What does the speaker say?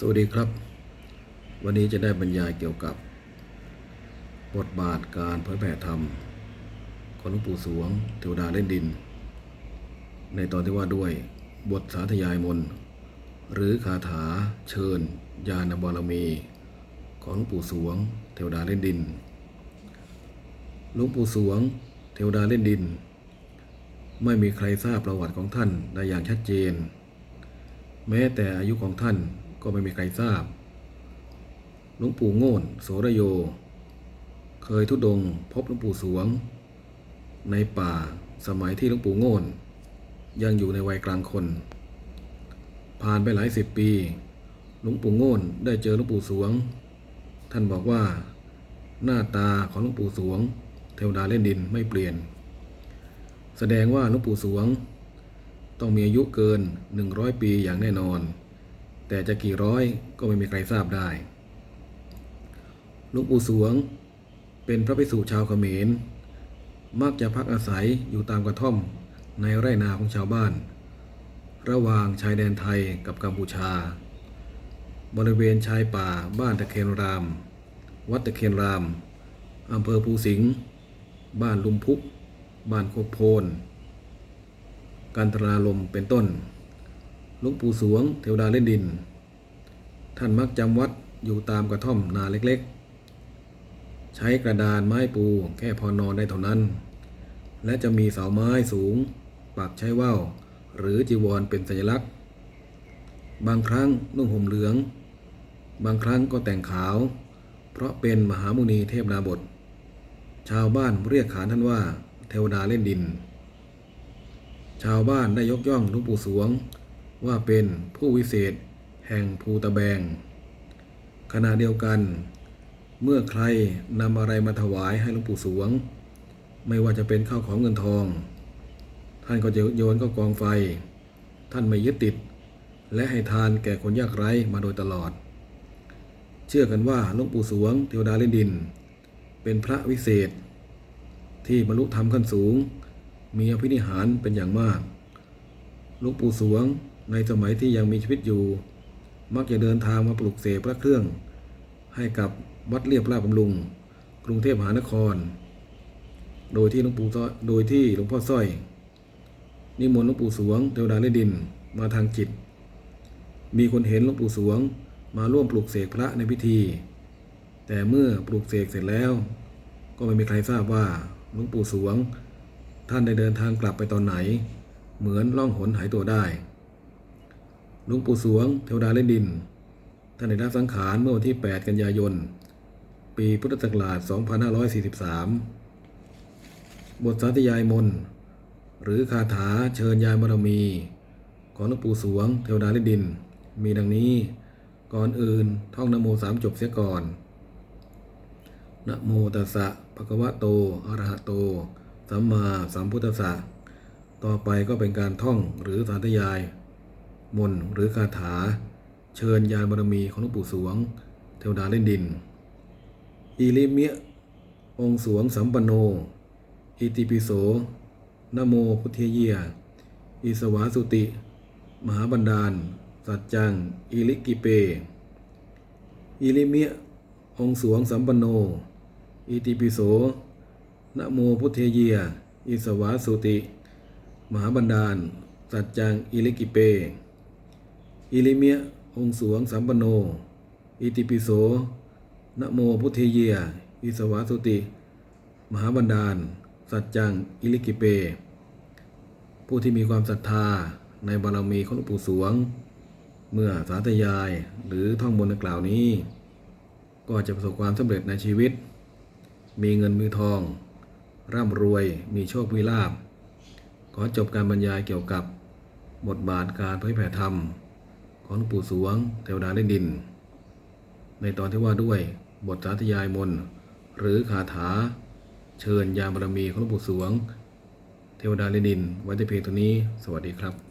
สวัสดีครับ วันนี้จะได้บรรยายเกี่ยวกับ บทบาทการเผยแผ่ธรรมของหลวงปู่สวง เทวดาเล่นดิน ในตอนที่ว่าด้วยบทสาธยายมน หรือคาถาเชิญ ญาณบารมี ของหลวงปู่สวง เทวดาเล่นดิน หลวงปู่สวง เทวดาเล่นดิน ไม่มีใครทราบประวัติของท่านได้อย่างชัดเจน แม้แต่อายุของท่าน ก็ไม่มีใครทราบหลวงปู่โง่นโสระโย เคยทุดงพบหลวงปู่สวง ในป่าสมัยที่หลวงปู่โง่นยังอยู่ในวัยกลางคน ผ่านไปหลายสิบปี หลวงปู่โง่นได้เจอหลวงปู่สวง ท่านบอกว่า หน้าตาของหลวงปู่สวง เทวดาเล่นดินไม่เปลี่ยน แสดงว่าหลวงปู่สวง ต้องมีอายุเกิน 100 ปีอย่างแน่นอน แต่จะกี่ร้อยก็ไม่มีใครทราบได้หลวงปู่สวง เป็นพระภิกษุชาวเขมร มักจะพักอาศัยอยู่ตามกระท่อมในไร่นาของชาวบ้าน ระหว่างชายแดนไทยกับกัมพูชา บริเวณชายป่าบ้านตะเคียนราม วัดตะเคียนรามอำเภอภูสิงห์บ้านลุมพุก บ้านโคกโพน การตนาลมเป็นต้น หลวงปู่สวงเทวดาเล่นดิน ท่านมักจำวัดอยู่ตามกระท่อมนาเล็กๆ ใช้กระดานไม้ปูแค่พอนอนได้เท่านั้น และจะมีเสาไม้สูง ปักใช้ว่าวหรือจีวรเป็นสัญลักษณ์ บางครั้งนุ่งห่มเหลือง บางครั้งก็แต่งขาว เพราะเป็นมหามุนีเทพนาบท ชาวบ้านเรียกขานท่านว่า เทวดาเล่นดิน ชาวบ้านได้ยกย่องหลวงปู่สวง ว่าเป็นผู้วิเศษแห่งภูตะแบง ขณะเดียวกัน เมื่อใครนำอะไรมาถวายให้หลวงปู่สวง ไม่ว่าจะเป็นข้าวของเงินทอง ท่านก็จะโยนเข้ากองไฟ ท่านไม่ยึดติด และให้ทานแก่คนยากไร้มาโดยตลอด เชื่อกันว่าหลวงปู่สวงเทวดาเล่นดิน เป็นพระวิเศษ ที่บรรลุธรรมขั้นสูง มีอภินิหารเป็นอย่างมากหลวงปู่สวง ในสมัยที่ยังมีชีวิตอยู่ มักจะเดินทางมาปลุกเสกพระเครื่อง ให้กับวัดเรียบราชบำรุง กรุงเทพมหานคร โดยที่หลวงปู่โดยที่หลวงพ่อสร้อย นิมนต์หลวงปู่สวงเทวดาเลดินมาทางจิต มีคนเห็นหลวงปู่สวงมาร่วมปลุกเสกพระในพิธี แต่เมื่อปลุกเสกเสร็จแล้ว ก็ไม่มีใครทราบว่าหลวงปู่สวง ท่านได้เดินทางกลับไปตอนไหน เหมือนล่องหนหายตัวได้ หลวงปู่สวง เทวดาเล่นดิน ท่านได้รับสังขารเมื่อวันที่ 8 กันยายน ปีพุทธศักราช 2543 บทสาธยายมนต์หรือคาถาเชิญยายบารมี ของหลวงปู่สวง เทวดาเล่นดิน มีดังนี้ ก่อนอื่นท่องนโมสามจบเสียก่อนนะโมตัสสะภะคะวะโต อะระหะโต สัมมาสัมพุทธัสสะ ต่อไปก็เป็นการท่องหรือสาธยาย มนต์หรือคาถา เชิญยานบารมีของหลวงปู่สวง เทวดาเล่นดิน อิลิเมียองสวงสัมปันโน อิติปิโสนโมพุทธเยีย อิสวาสุติ มหาบันดาล สัจจัง อิลิกิเป อิลิเมียองสวงสัมปันโน อิติปิโสนโมพุทธเยีย อิสวาสุติ มหาบันดาล สัจจัง อิลิกิเป อิลิเมียองค์สวงสัมปโน อิติปิโสนโมพุทธเยียอิสวาสุติ มหาบันดาล สัจจัง อิลิกิเป ผู้ที่มีความศรัทธาในบารมีของหลวงปู่สวง เมื่อสาธยายหรือท่องบนดังกล่าวนี้ ก็จะประสบความสำเร็จในชีวิต มีเงินมีทอง ร่ำรวยมีโชคมีลาภขอจบการบรรยายเกี่ยวกับบทบาทการเผยแผ่ธรรม ของหลวงปู่สวงเทวดาเล่นดิน ในตอนที่ว่าด้วยบทสาธยายมนหรือคาถา เชิญยามบารมีของหลวงปู่สวง เทวดาเล่นดินไว้แต่เพียงเท่านี้ สวัสดีครับ